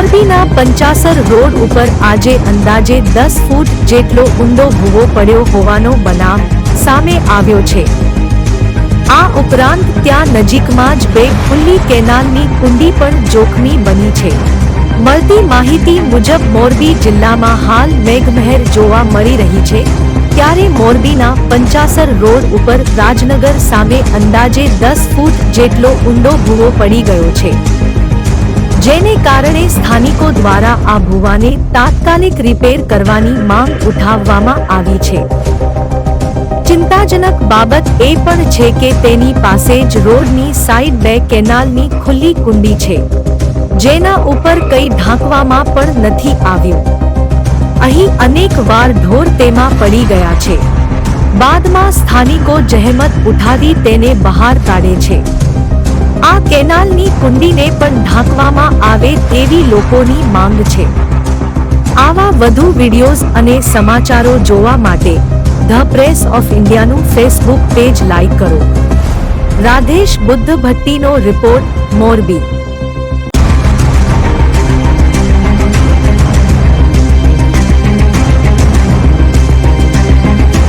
મોરબીના પંચાસર રોડ ઉપર આજે અંદાજે દસ ફૂટ જેટલો ઊંડો ભૂવો પડ્યો હોવાનો બનાવ સામે આવ્યો છે. આ ઉપરાંત ત્યાં નજીકમાં જ બે ખુલ્લી કેનાલની કુંડી પણ જોખમી બની છે. મળતી માહિતી મુજબ મોરબી જિલ્લામાં હાલ મેઘમહેર જોવા મળી રહી છે, ત્યારે મોરબીના પંચાસર રોડ ઉપર રાજનગર સામે અંદાજે દસ ફૂટ જેટલો ઊંડો ભૂવો પડી ગયો છે. જેને કારણે સ્થાનિકો દ્વારા આ ભૂવાને તાત્કાલિક રિપેર કરવાની માંગ ઉઠાવવામાં આવી છે. ચિંતાજનક બાબત એ પણ છે કે તેની પાસે જ રોડની સાઈડ બે કેનાલની ખુલ્લી કુંડી છે, જેના ઉપર કંઈ ઢાંકવામાં પણ નથી આવ્યું. અહીં અનેક વાર ઢોર તેમાં પડી ગયા છે. બાદમાં સ્થાનિકો જહેમત ઉઠાવી તેને બહાર કાઢે છે. કેનાલની કુંડીને પણ ઢાંકવામાં આવે તેવી લોકોની માંગ છે. આવા વધુ વિડિયોઝ અને સમાચારો જોવા માટે ધ પ્રેસ ઓફ ઇન્ડિયાનું ફેસબુક પેજ લાઈક કરો. રાધેશ બુદ્ધ ભટ્ટીનો રિપોર્ટ મોરબી.